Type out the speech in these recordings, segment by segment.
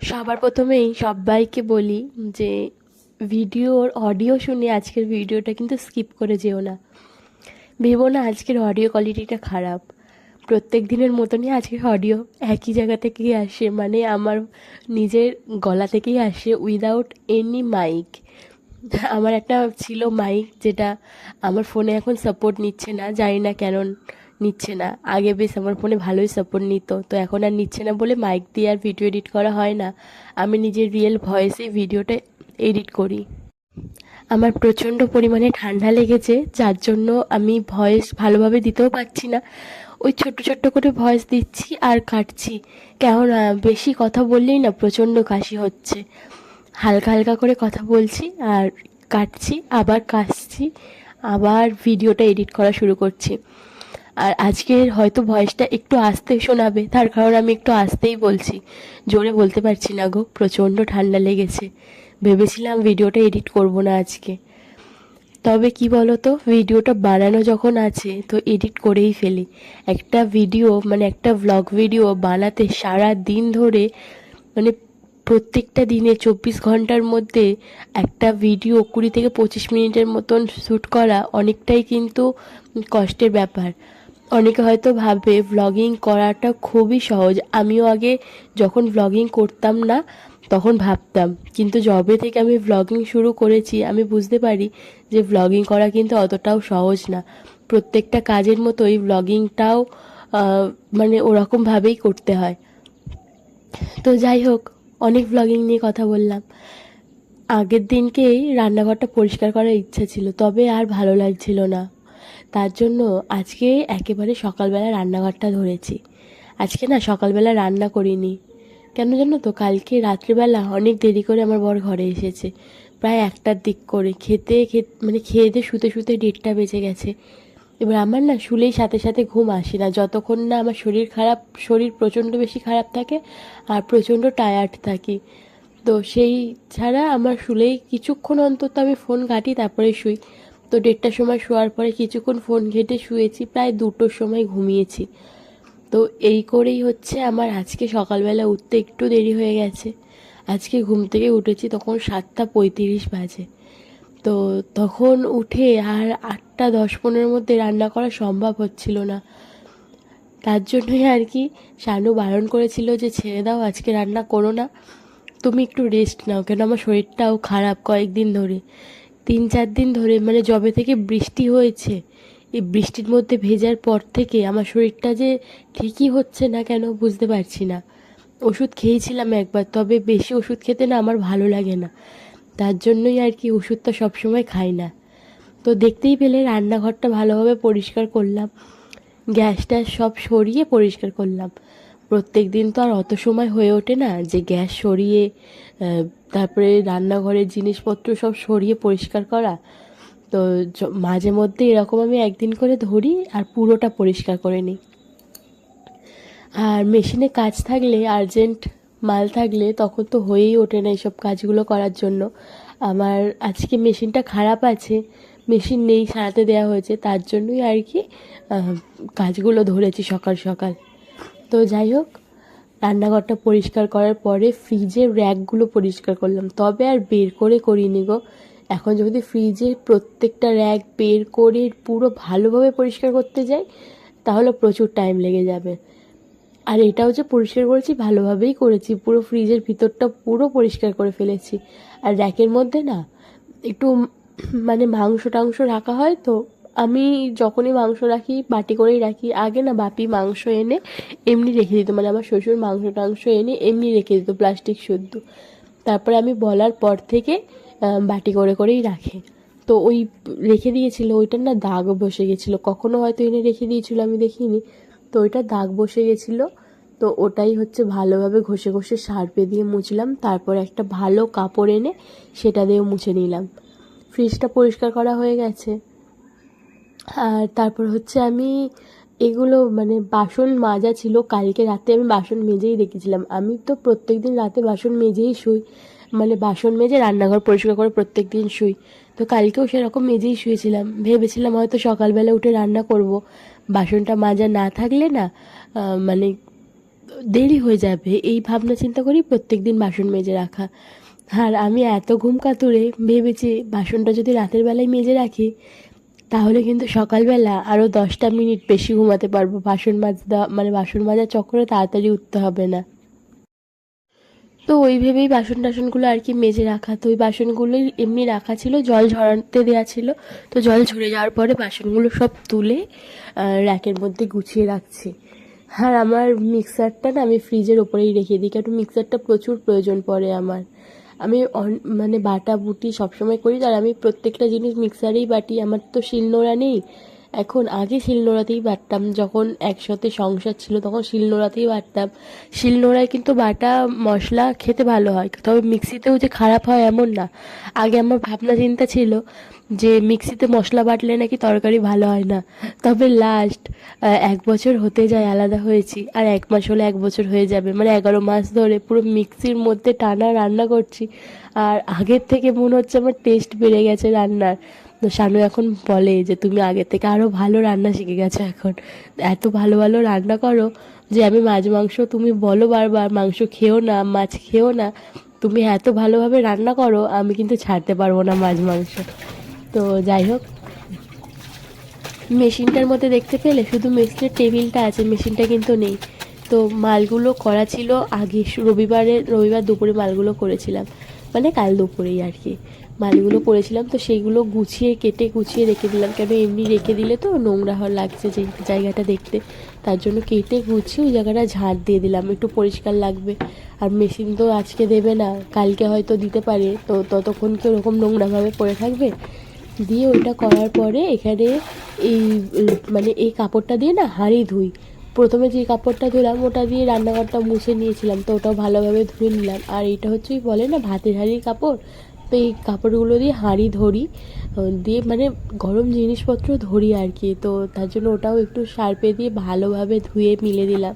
সবার প্রথমেই সবাইকে বলি যে ভিডিওর অডিও শুনে আজকের ভিডিওটা কিন্তু স্কিপ করে যেও না। ভেবো না আজকের অডিও কোয়ালিটিটা খারাপ। প্রত্যেক দিনের মতনই আজকের অডিও একই জায়গা থেকেই আসে মানে আমার নিজের গলা থেকেই আসে উইদাউট এনি মাইক আমার একটা ছিল মাইক যেটা আমার ফোনে এখন সাপোর্ট নিচ্ছে না, জানি না কেন নিচ্ছে না। আগে বেশ আমার ফোনে ভালোই সাপোর্ট নিত। তো এখন আর নিচ্ছে না বলে মাইক দিয়ে আর ভিডিও এডিট করা হয় না। আমি নিজের রিয়েল ভয়েসে ভিডিওটা এডিট করি। আমার প্রচণ্ড পরিমাণে ঠান্ডা লেগেছে, যার জন্য আমি ভয়েস ভালোভাবে দিতেও পারছি না। ওই ছোট্ট ছোট্ট করে ভয়েস দিচ্ছি আর কাটছি। কেমন বেশি কথা বললেই না প্রচণ্ড কাশি হচ্ছে। হালকা হালকা করে কথা বলছি আর কাটছি, আবার কাশছি, আবার ভিডিওটা এডিট করা শুরু করছি। আর আজকের হয়তো ভয়েসটা একটু আস্তে শোনাবে, তার কারণ আমি একটু আস্তেই বলছি। জোরে বলতে পারছি না গো, প্রচণ্ড ঠান্ডা লেগেছে। ভেবেছিলাম ভিডিওটা এডিট করব না আজকে। তবে কি বলো তো ভিডিওটা বানানো যখন আছে, তো এডিট করেই ফেলি। একটা ভিডিও মানে একটা ভ্লগ ভিডিও বানাতে সারা দিন ধরে মানে প্রত্যেকটা দিনে চব্বিশ ঘণ্টার মধ্যে একটা ভিডিও কুড়ি থেকে পঁচিশ মিনিটের মতন শ্যুট করা অনেকটাই কিন্তু কষ্টের ব্যাপার। অনেকে হয়তো ভাবে ভ্লগিং করাটা খুবই সহজ। আমিও আগে যখন ভ্লগিং করতাম না, তখন ভাবতাম। কিন্তু যবে থেকে আমি ভ্লগিং শুরু করেছি, আমি বুঝতে পারি যে ভ্লগিং করা কিন্তু অতটাও সহজ না। প্রত্যেকটা কাজের মতোই ভ্লগিংটাও মানে ওরকমভাবেই করতে হয়। তো যাই হোক, অনেক ভ্লগিং নিয়ে কথা বললাম। আগের দিনকেই রান্নাঘরটা পরিষ্কার করার ইচ্ছা ছিল, তবে আর ভালো লাগছিল না। তার জন্য আজকে একেবারে সকালবেলা রান্নাঘরটা ধরেছি। আজকে না সকালবেলা রান্না করিনি। কেন জানো তো? কালকে রাত্রিবেলা অনেক দেরি করে আমার বর ঘরে এসেছে। প্রায় একটার দিক করে খেতে খেতে মানে খেয়ে দিয়ে শুতে শুতে ডেটটা বেজে গেছে। এবার আমার না শুলেই সাথে সাথে ঘুম আসে না। যতক্ষণ না আমার শরীর খারাপ, শরীর প্রচণ্ড বেশি খারাপ থাকে আর প্রচণ্ড টায়ার্ড থাকি। তো সেই ছাড়া আমার শুলেই কিছুক্ষণ অন্তত আমি ফোন ঘাঁটি তারপরে শুই। তো দেড়টার সময় শোয়ার পরে কিছুক্ষণ ফোন ঘেটে শুয়েছি, প্রায় দুটোর সময় ঘুমিয়েছি। তো এই করেই হচ্ছে আমার আজকে সকালবেলা উঠতে একটু দেরি হয়ে গেছে। আজকে ঘুম থেকে উঠেছি তখন সাতটা পঁয়ত্রিশ বাজে। তো তখন উঠে আর আটটা দশ পনেরোর মধ্যে রান্না করা সম্ভব হচ্ছিল না। তার জন্যই আর কি শানু বারণ করেছিল যে, ছেড়ে দাও, আজকে রান্না করো না। তুমি একটু রেস্ট নাও কেন আমার শরীরটাও খারাপ কয়েকদিন ধরে। তিন চার দিন ধরে মানে জবে থেকে বৃষ্টি হয়েছে, এই বৃষ্টির মধ্যে ভেজার পর থেকে আমার শরীরটা যে ঠিকই হচ্ছে না কেন বুঝতে পারছি না। ওষুধ খেয়েছিলাম একবার, তবে বেশি ওষুধ খেতে না আমার ভালো লাগে না। তার জন্যই আর কি ওষুধটা সবসময় খাই না। তো দেখতেই পেলে রান্নাঘরটা ভালোভাবে পরিষ্কার করলাম গ্যাসটা সব সরিয়ে পরিষ্কার করলাম। প্রত্যেক দিন তো আর অত সময় হয়ে ওঠে না যে গ্যাস সরিয়ে তারপরে রান্নাঘরের জিনিসপত্র সব সরিয়ে পরিষ্কার করা। তো মাঝে মধ্যে এরকম আমি একদিন করে ধরি আর পুরোটা পরিষ্কার করে নিই। আর মেশিনে কাজ থাকলে, আর্জেন্ট মাল থাকলে তখন তো হয়েই ওঠে না এইসব কাজগুলো করার জন্য। আমার আজকে মেশিনটা খারাপ আছে, মেশিন নেই, সারাতে দেওয়া হয়েছে, তার জন্যই আর কি কাজগুলো ধরেছি সকাল সকাল। তো যাই হোক, রান্নাঘরটা পরিষ্কার করার পরে ফ্রিজের র্যাকগুলো পরিষ্কার করলাম। তবে আর বের করে করিনি গো। এখন যদি ফ্রিজের প্রত্যেকটা র্যাক বের করে পুরো ভালোভাবে পরিষ্কার করতে যাই, তাহলে প্রচুর টাইম লেগে যাবে। আর এটাও যে পরিষ্কার করেছি, ভালোভাবেই করেছি। পুরো ফ্রিজের ভিতরটা পুরো পরিষ্কার করে ফেলেছি। আর র্যাকের মধ্যে না, একটু মানে মাংস টাংস রাখা হয় তো আমি যখনই মাংস রাখি, বাটি করেই রাখি, আগে না বাপি মাংস এনে এমনি রেখে দিত। মানে আমার শ্বশুর মাংস টাংস এনে এমনি রেখে দিত, প্লাস্টিক শুদ্ধ তারপরে আমি বলার পর থেকে বাটি করে করেই রাখে। তো ওই রেখে দিয়েছিল, ওইটার না দাগ বসে গেছিল। কখনো হয়তো এনে রেখে দিয়েছিল, আমি দেখিনি। তো ওইটা দাগ বসে গেছিল। তো ওটাই হচ্ছে ভালোভাবে ঘষে ঘষে সার্পে দিয়ে মুছলাম। তারপর একটা ভালো কাপড় এনে সেটা দিয়েও মুছে নিলাম। ফ্রিজটা পরিষ্কার করা হয়ে গেছে। আর তারপর হচ্ছে আমি এগুলো মানে বাসন মাজা ছিল। কালকে রাতে আমি বাসন মেজেই রেখেছিলাম আমি তো প্রত্যেক দিন রাতে বাসন মেজেই শুই। মানে বাসন মেজে রান্নাঘর পরিষ্কার করে প্রত্যেক দিন শুই। তো কালকেও সেরকম মেজেই শুয়েছিলাম। ভেবেছিলাম হয়তো সকালবেলা উঠে রান্না করব। বাসনটা মাজা না থাকলে না মানে দেরি হয়ে যাবে। এই ভাবনা চিন্তা করি প্রত্যেক দিন বাসন মেজে রাখা। আর আমি এত ঘুম কাতুরে ভেবেছি বাসনটা যদি রাতের বেলায় মেজে রাখি তাহলে কিন্তু সকালবেলা আরও দশটা মিনিট বেশি ঘুমাতে পারব। বাসন মাজতে মানে বাসন মাজার চক্করে তাড়াতাড়ি উঠতে হবে না। তো ওই ভেবেই বাসন টাসনগুলো আর কি মেজে রাখা। তো ওই বাসনগুলোই এমনি রাখা ছিল, জল ঝরাতে দেওয়া ছিল। তো জল ঝরে যাওয়ার পরে বাসনগুলো সব তুলে র্যাকের মধ্যে গুছিয়ে রাখছি। আর আমার মিক্সারটা না আমি ফ্রিজের ওপরেই রেখে দিই, কারণ মিক্সারটা প্রচুর প্রয়োজন পড়ে আমার। আমি মানে বাটা বুটি সবসময় করি, আর আমি প্রত্যেকটা জিনিস মিক্সারেই বাটি, আমার তো শিলনোড়া নেই। এখন আগে শিলনোড়াতেই বাটতাম যখন একসাথে সংসার ছিল তখন শিলনোড়াতেই বাটতাম শিলনোড়ায় কিন্তু বাটা মশলা খেতে ভালো হয়, তবে মিক্সিতেও যে খারাপ হয় এমন না। আগে আমার ভাবনা চিন্তা ছিল যে মিক্সিতে মশলা বাটলে নাকি তরকারি ভালো হয় না। তবে লাস্ট এক বছর হতে যায় আলাদা হয়েছি, আর এক মাস হলে এক বছর হয়ে যাবে। মানে এগারো মাস ধরে পুরো মিক্সির মধ্যে টানা রান্না করছি, আর আগের থেকে মনে হচ্ছে আমার টেস্ট বেড়ে গেছে রান্নার। তো শানু এখন বলে যে, তুমি আগের থেকে আরও ভালো রান্না শিখে গেছো এখন। এত ভালো ভালো রান্না করো যে, আমি মাছ, মাংস তুমি বলো বারবার, মাংস খেও না, মাছ খেও না। তুমি এত ভালোভাবে রান্না করো, আমি কিন্তু ছাড়তে পারব না মাছ, মাংস। তো যাই হোক, মেশিনটার মধ্যে দেখতে পেলে শুধু মেশিনের টেবিলটা আছে, মেশিনটা কিন্তু নেই। তো মালগুলো করা ছিল আগে, রবিবারে, রবিবার দুপুরে মালগুলো করেছিলাম। মানে কাল দুপুরেই আর কি। মালগুলো করেছিলাম, তো সেইগুলো গুছিয়ে কেটে গুছিয়ে রেখে দিলাম। কেন এমনি রেখে দিলে তো নোংরা হওয়ার লাগছে যে জায়গাটা দেখতে। তার জন্য কেটে গুছিয়ে ওই জায়গাটা ঝাড় দিয়ে দিলাম। একটু পরিষ্কার লাগবে। আর মেশিন তো আজকে দেবে না, কালকে হয়তো দিতে পারে। তো ততক্ষণ কি ওরকম নোংরাভাবে পড়ে থাকবে? দিয়ে ওইটা করার পরে এখানে এই মানে এই কাপড়টা দিয়ে না হাঁড়ি ধুই। প্রথমে যে কাপড়টা ধুলাম, ওটা দিয়ে রান্নাঘরটা মুছে নিয়েছিলাম, তো ওটাও ভালোভাবে ধুয়ে নিলাম। আর এটা হচ্ছে বলে না, ভাতের হাঁড়ির কাপড়? তো এই কাপড়গুলো দিয়ে হাঁড়ি ধরি দিয়ে মানে গরম জিনিসপত্র ধরি আর কি। তো তার জন্য ওটাও একটু সার্পে দিয়ে ভালোভাবে ধুয়ে মিলে দিলাম।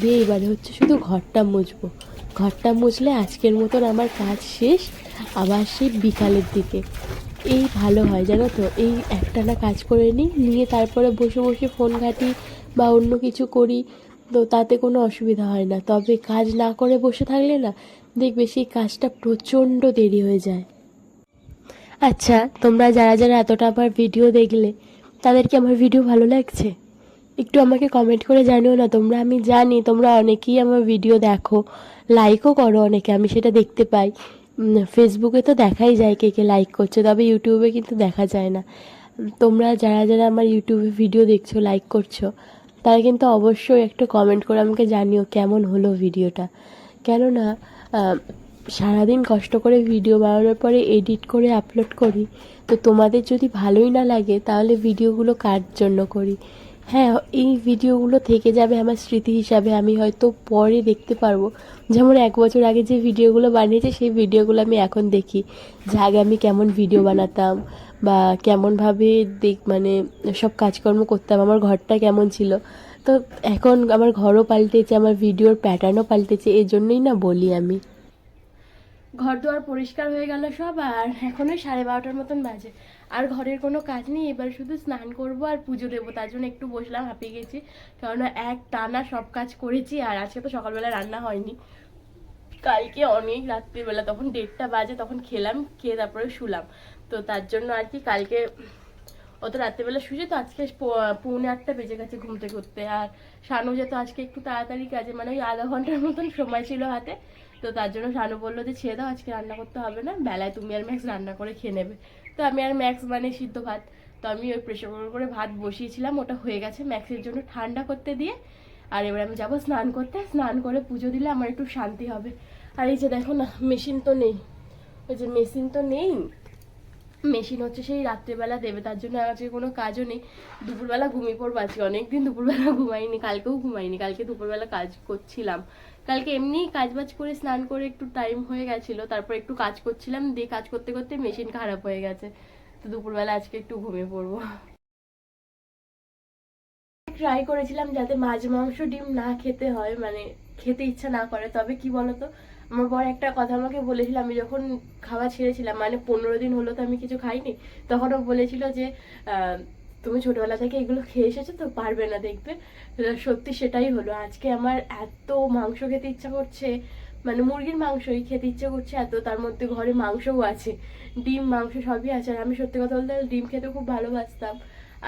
দিয়ে এবারে হচ্ছে শুধু ঘরটা মুছবো। ঘরটা মুছলে আজকের মতন আমার কাজ শেষ, আবার সেই বিকালের দিকে। এই ভালো হয়, জানো তো? এই একটানা কাজ করে নিই, নিয়ে তারপরে বসে বসে ফোন ঘাঁটি বা অন্য কিছু করি, তো তাতে কোনো অসুবিধা হয় না। তবে কাজ না করে বসে থাকলে না দেখবে সেই কাজটা প্রচণ্ড দেরি হয়ে যায়। আচ্ছা তোমরা যারা যারা এতটা আমার ভিডিও দেখলে তাদেরকে আমার ভিডিও ভালো লাগছে? একটু আমাকে কমেন্ট করে জানিও না, তোমরা আমি জানি, তোমরা অনেকেই আমার ভিডিও দেখো লাইকও করো অনেকে, আমি সেটা দেখতে পাই। ফেসবুকে তো দেখাই যায় কে কে লাইক করছে, তবে ইউটিউবে কিন্তু দেখা যায় না। তোমরা যারা যারা আমার ইউটিউবে ভিডিও দেখছ লাইক করছ, তারা কিন্তু অবশ্যই একটু কমেন্ট করে আমাকে জানিও কেমন হলো ভিডিওটা কেননা সারাদিন কষ্ট করে ভিডিও বানানোর পরে এডিট করে আপলোড করি। তো তোমাদের যদি ভালোই না লাগে, তাহলে ভিডিওগুলো কার জন্য করি? হ্যাঁ এই ভিডিওগুলো থেকে যাবে আমার স্মৃতি হিসাবে আমি হয়তো পরে দেখতে পারব। যেমন এক বছর আগে যে ভিডিওগুলো বানিয়েছে, সেই ভিডিওগুলো আমি এখন দেখি। যে আগে আমি কেমন ভিডিও বানাতাম বা কেমনভাবে দেখ মানে সব কাজকর্ম করতাম, আমার ঘরটা কেমন ছিল। তো এখন আমার ঘরও পাল্টেছে, আমার ভিডিওর প্যাটার্নও পাল্টেছে, এই জন্যই না বলি আমি। ঘর দুয়ার পরিষ্কার হয়ে গেল সব, আর এখন ওই সাড়ে বারোটার মতন বাজে। আর ঘরের কোনো কাজ নেই, এবার শুধু স্নান করব আর পুজো দেবো। তার জন্য একটু বসলাম, হাঁপিয়ে গেছি। কেননা এক টানা সব কাজ করেছি আর আজকে তো সকালবেলা রান্না হয়নি। কালকে অনেক রাত্রিবেলা, তখন দেড়টা বাজে, তখন খেলাম, খেয়ে তারপরে শুলাম। তো তার জন্য আর কি কালকে অত রাত্রিবেলা শুয়েছে তো আজকে পৌনে আটটা বেজে গেছে ঘুমতে ঘুরতে আর শানু যেত আজকে একটু তাড়াতাড়ি কাজে মানে ওই আধা ঘণ্টার মতন সময় ছিল হাতে, তো তার জন্য শানু বলল যে, ছেড়ে দাও, আজকে রান্না করতে হবে না। বেলায় তুমি আর ম্যাক্স রান্না করে খেয়ে নেবে। তো আমি আর ম্যাক্স মানে সিদ্ধ ভাত। তো আমি ওই প্রেশার কুকার করে ভাত বসিয়েছিলাম, ওটা হয়ে গেছে ম্যাক্সের জন্য ঠান্ডা করতে দিয়ে। আর এবার আমি যাব স্নান করতে, স্নান করে পুজো দিলে আমার একটু শান্তি হবে। আর এই যে দেখো না মেশিন তো নেই। ওই যে মেশিন তো নেই। মেশিন হচ্ছে সেই রাত্রেবেলা দেবে, তার জন্য আমার আজকে কোনো কাজও নেই। দুপুরবেলা ঘুমিয়ে পড়ব, আজকে অনেকদিন দুপুরবেলা ঘুমাইনি, কালকেও ঘুমাইনি, কালকে দুপুরবেলা কাজ করছিলাম। কালকে এমনি কাজ বাজ করে স্নান করে একটু টাইম হয়ে গেছিল, তারপর একটু কাজ করছিলাম, দিয়ে কাজ করতে করতে মেশিন খারাপ হয়ে গেছে। তো দুপুরবেলা আজকে একটু ঘুমিয়ে পড়ব। ট্রাই করেছিলাম যাতে মাছ, মাংস, ডিম না খেতে হয় মানে খেতে ইচ্ছা না করে। তবে কি বলতো, আমার বর একটা কথা আমাকে বলেছিল, আমি যখন খাওয়া ছেড়েছিলাম মানে পনেরো দিন হলো তো আমি কিছু খাইনি, তখন ও বলেছিল যে তুমি ছোটবেলা থেকে এগুলো খেয়ে এসেছ তো পারবে না দেখবে সত্যি সেটাই হলো। আজকে আমার এত মাংস খেতে ইচ্ছা করছে মানে মুরগির মাংসই খেতে ইচ্ছে করছে এত, তার মধ্যে ঘরে মাংসও আছে, ডিম, মাংস সবই আছে। আর আমি সত্যি কথা বলতে ডিম খেতে খুব ভালোবাসতাম।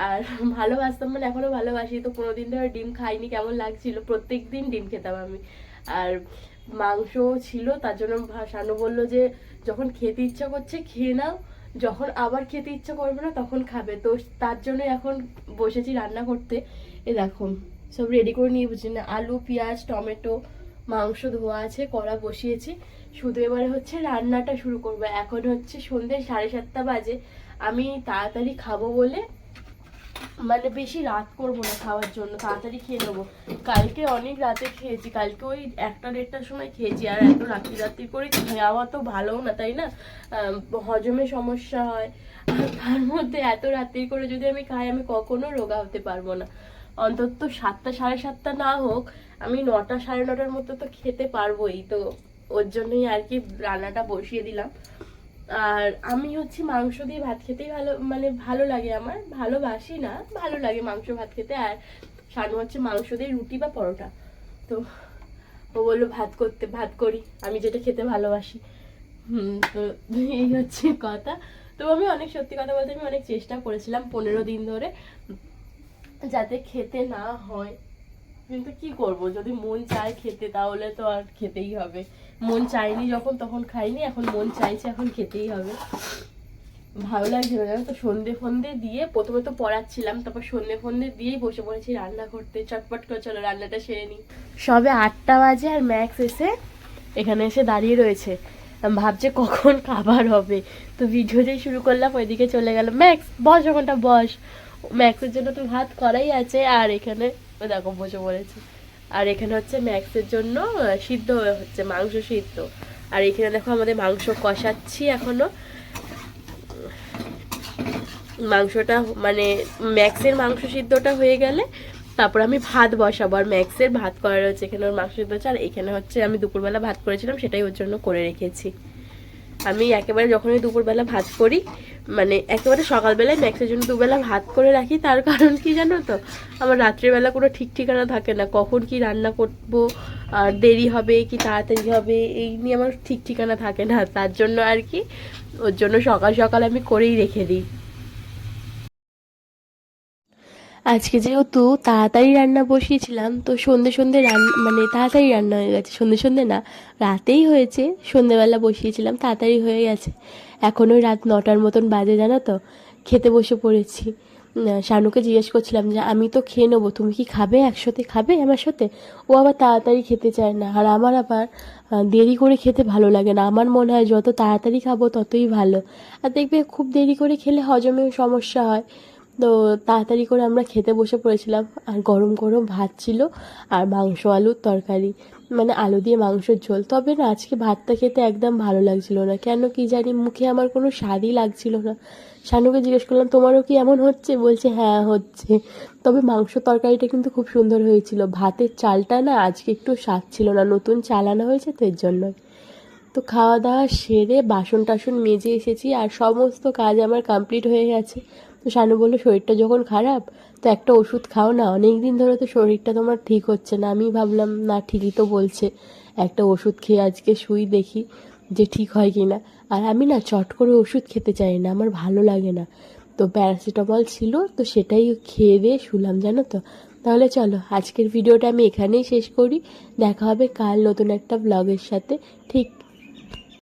আর ভালোবাসতাম মানে এখনও ভালোবাসি, তো কোনো দিন ধরে ডিম খাইনি, কেমন লাগছিল। প্রত্যেক দিন ডিম খেতাম আমি। আর মাংস ছিল, তার জন্য শানু বলল যে, যখন খেতে ইচ্ছা করছে, খেয়ে নাও। যখন আবার খেতে ইচ্ছা করবে না, তখন খাবে। তো তার জন্য এখন বসেছি রান্না করতে। এ দেখো, সব রেডি করে নিয়ে বুঝি না আলু, পেঁয়াজ, টমেটো, মাংস ধোয়া আছে, কড়া বসিয়েছি। শুধু এবারে হচ্ছে রান্নাটা শুরু করব। এখন হচ্ছে সন্ধ্যে সাড়ে সাতটা বাজে। আমি তাড়াতাড়ি খাব বলে মানে বেশি রাত করব না খাওয়ার জন্য, তাড়াতাড়ি খেয়ে নেব। কালকে অনেক রাতে খেয়েছি, কালকে ওই একটা দেড়টার সময় খেয়েছি, আর এত রাত্রি রাত্রি করে খাওয়া তো ভালোও না, তাই না? হজমে সমস্যা হয়, আর তার মধ্যে এত রাত্রি করে যদি আমি খাই, আমি কখনো রোগা হতে পারব না। অন্তত সাতটা, সাড়ে সাতটা না হোক, আমি নটা, সাড়ে নটার মতো তো খেতে পারবোই, তো ওর জন্যই আর কি রান্নাটা বসিয়ে দিলাম। আর আমি হচ্ছে মাংস দিয়ে ভাত খেতেই ভালো মানে ভালো লাগে আমার, ভালোবাসি না, ভালো লাগে মাংস ভাত খেতে। আর শানু হচ্ছে মাংস দিয়ে রুটি বা পরোটা। তো ও বলল, ভাত করতে, ভাত করি, আমি যেটা খেতে ভালোবাসি। তো এই হচ্ছে কথা। তো আমি অনেক সত্যি কথা বলতে আমি অনেক চেষ্টা করেছিলাম পনেরো দিন ধরে, যাতে খেতে না হয়। কিন্তু কি করব? যদি মন চায় খেতে, তাহলে তো আর খেতেই হবে। মন চাইনি যখন, তখন খাইনি, এখন মন চাইছে, এখন খেতেই হবে। ভালো লাগছিল জানো তো? সন্ধে ফন্দে দিয়ে প্রথমে তো পড়াচ্ছিলাম, তারপর সন্ধে ফন্দে দিয়েই বসে পড়েছি রান্না করতে। চটপট করে চলো, রান্নাটা সেরে নিই। সবে আটটা বাজে আর ম্যাক্স এসে এখানে এসে দাঁড়িয়ে রয়েছে। ভাবছে কখন খাবার হবে। তো ভিডিও যেই শুরু করলাম, ওইদিকে চলে গেল। ম্যাক্স বস ওখানটা, বস। ম্যাক্সের জন্য তো ভাত করাই আছে, আর এখানে দেখো, বসে পড়েছে। আর এখানে হচ্ছে ম্যাক্সের জন্য সিদ্ধ হচ্ছে, মাংস সিদ্ধ। আর এখানে দেখো আমাদের মাংস কষাচ্ছি এখনও। মাংসটা মানে ম্যাক্সের মাংস সিদ্ধটা হয়ে গেলে তারপর আমি ভাত বসাবো। আর ম্যাক্সের ভাত করা রয়েছে এখানে ওর মাংস সিদ্ধ হচ্ছে। আর এখানে হচ্ছে আমি দুপুরবেলা ভাত করেছিলাম, সেটাই ওর জন্য করে রেখেছি। আমি একেবারে যখনই দুপুরবেলা ভাত করি মানে একেবারে সকালবেলায় ম্যাক্সের জন্য দুবেলা ভাত করে রাখি, তার কারণ কি জানো তো? আমার রাত্রিবেলা কোনো ঠিক ঠিকানা থাকে না, কখন কি রান্না করব, আর দেরি হবে কি তাড়াতাড়ি হবে, এই নিয়ে আমার ঠিক ঠিকানা থাকে না। তার জন্য আর কি, ওর জন্য সকাল সকাল আমি করেই রেখে দিই। আজকে যেহেতু তাড়াতাড়ি রান্না বসিয়েছিলাম, তো সন্ধে সন্ধে রান্না মানে তাড়াতাড়ি রান্না হয়ে গেছে। সন্ধে সন্ধে না, রাতেই হয়েছে। সন্ধেবেলা বসিয়েছিলাম, তাড়াতাড়ি হয়ে গেছে। এখনও রাত নটার মতন বাজে, জানো তো? খেতে বসে পড়েছি। শানুকে জিজ্ঞেস করছিলাম যে, আমি তো খেয়ে নেব, তুমি কি খাবে? একসাথে খাবে আমার সাথে? ও আবার তাড়াতাড়ি খেতে চায় না। আর আমার আবার দেরি করে খেতে ভালো লাগে না। আমার মনে হয় যত তাড়াতাড়ি খাব ততই ভালো। আর দেখবে খুব দেরি করে খেলে হজমেও সমস্যা হয়। তো তাড়াতাড়ি করে আমরা খেতে বসে পড়েছিলাম। আর গরম গরম ভাত ছিল আর মাংস, আলুর তরকারি মানে আলু দিয়ে মাংসের ঝোল। তবে না, আজকে ভাতটা খেতে একদম ভালো লাগছিল না। কেন কি জানি মুখে আমার কোনো স্বাদই লাগছিল না। শানুকে জিজ্ঞেস করলাম, তোমারও কি এমন হচ্ছে? বলছে হ্যাঁ হচ্ছে। তবে মাংস তরকারিটা কিন্তু খুব সুন্দর হয়েছিল। ভাতের চালটা না, আজকে একটু স্বাদ ছিল না। নতুন চাল আনা হয়েছে, তো এর জন্যই। তো খাওয়া দাওয়া সেরে বাসন টাসন মেজে এসেছি আর সমস্ত কাজ আমার কমপ্লিট হয়ে গেছে। তো শানু বলল, শরীরটা যখন খারাপ, তো একটা ওষুধ খাও না। অনেক দিন ধরে তো শরীরটা তোমার ঠিক হচ্ছে না। আমি ভাবলাম, না, ঠিকই তো বলছে। একটা ওষুধ খেয়ে আজকে শুই দেখি যে ঠিক হয় কি না আর আমি না চট করে ওষুধ খেতে চাই না, আমার ভালো লাগে না। তো প্যারাসিটামল ছিল, তো সেটাই খেয়ে দিয়ে শুলাম, জানো তো। তাহলে চলো, আজকের ভিডিওটা আমি এখানেই শেষ করি। দেখা হবে কাল নতুন একটা ব্লগের সাথে। ঠিক